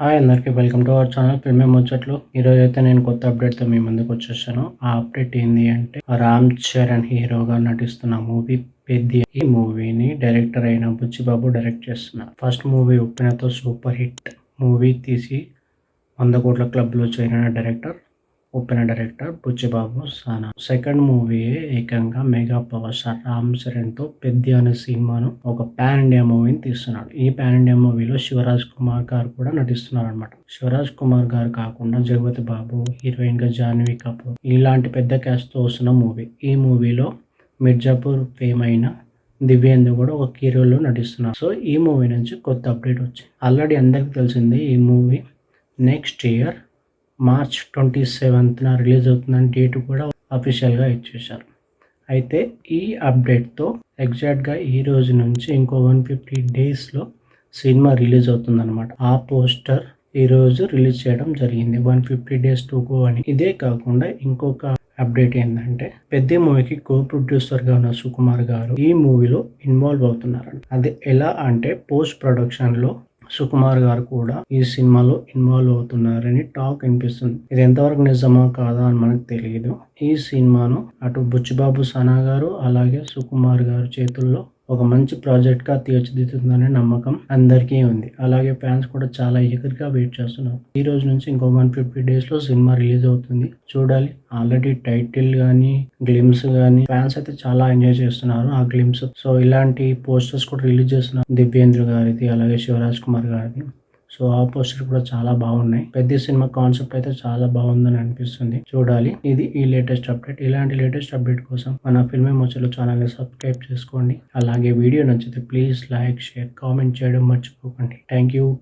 Hi అందరికీ welcome to our channel. Filmy ముచ్చట్లు. ఈరోజు అయితే నేను కొత్త అప్డేట్తో మీ ముందుకు వచ్చేసాను. ఆ అప్డేట్ ఏంటి అంటే రామ్ చరణ్ హీరోగా నటిస్తున్న మూవీ పెద్ది. ఈ మూవీని డైరెక్టర్ అయిన బుచ్చిబాబు డైరెక్ట్ చేస్తున్నారు. ఫస్ట్ మూవీ ఉప్పినతో సూపర్ హిట్ మూవీ తీసి వంద కోట్ల క్లబ్లో చేరిన director open director Buchi Babu Sana. Second movie ఏకంగా మెగా పవర్ స్టార్ రామ్ చరణ్తో పెద్ది అనే సినిమాను ఒక పాన్ ఇండియా మూవీని తీస్తున్నాడు. ఈ పాన్ ఇండియా మూవీలో శివరాజ్ కుమార్ గారు కూడా నటిస్తున్నారు అనమాట శివరాజ్ కుమార్ గారు కాకుండా జగపతి బాబు హీరోయిన్గా జాహ్నవి కపూర్ ఇలాంటి పెద్ద క్యాస్ట్తో వస్తున్న మూవీ. ఈ మూవీలో మిర్జాపూర్ ఫేమ్ అయిన దివ్యేందు కూడా ఒక హీరోలో నటిస్తున్నారు. సో ఈ మూవీ నుంచి కొత్త అప్డేట్ వచ్చింది. ఆల్రెడీ అందరికీ తెలిసింది ఈ movie next year March twenty సెవెంత్న release అవుతుందని డేట్ కూడా అఫీషియల్గా ఇచ్చేశారు. అయితే ఈ అప్డేట్తో ఎగ్జాక్ట్గా ఈ రోజు నుంచి ఇంకో వన్ ఫిఫ్టీ డేస్లో సినిమా రిలీజ్ అవుతుందన్నమాట. ఆ పోస్టర్ ఈ రోజు రిలీజ్ చేయడం జరిగింది. One fifty days to go అని. ఇదే కాకుండా ఇంకొక అప్డేట్ ఏంటంటే పెద్ద మూవీకి కో ప్రొడ్యూసర్గా ఉన్న సుకుమార్ గారు ఈ మూవీలో ఇన్వాల్వ్ అవుతున్నారు అది ఎలా అంటే పోస్ట్ ప్రొడక్షన్లో సుకుమార్ గారు కూడా ఈ సినిమాలో ఇన్వాల్వ్ అవుతున్నారని టాక్ వినిపిస్తుంది. ఇది ఎంతవరకు నిజమా కాదా అని మనకు తెలియదు ఈ సినిమాను అటు బుచ్చిబాబు సనా గారు అలాగే సుకుమార్ గారు చేతుల్లో ఒక మంచి ప్రాజెక్ట్గా తీర్చిదిద్దుతుందనే నమ్మకం అందరికీ ఉంది. అలాగే ఫ్యాన్స్ కూడా చాలా ఎగర్గా వెయిట్ చేస్తున్నారు. ఈ రోజు నుంచి ఇంకో వన్ ఫిఫ్టీ డేస్లో సినిమా రిలీజ్ అవుతుంది. చూడాలి. ఆల్రెడీ టైటిల్ కానీ గ్లిమ్స్ కానీ ఫ్యాన్స్ అయితే చాలా ఎంజాయ్ చేస్తున్నారు ఆ గ్లిమ్స్. సో ఇలాంటి పోస్టర్స్ కూడా రిలీజ్ చేస్తున్నారు దివ్యేంద్ర గారిది అలాగే శివరాజ్ కుమార్ గారిది. సో ఆ పోస్టర్ కూడా చాలా బాగున్నాయి. పెద్ద సినిమా కాన్సెప్ట్ అయితే చాలా బాగుందని అనిపిస్తుంది. చూడాలి. ఇది ఈ లేటెస్ట్ అప్డేట్ ఇలాంటి లేటెస్ట్ అప్డేట్ కోసం మన ఫిల్మే మచ్చలు ఛానల్ని సబ్స్క్రైబ్ చేసుకోండి. అలాగే వీడియో నచ్చితే ప్లీజ్ లైక్ షేర్ కామెంట్ చేయడం మర్చిపోకండి. Thank you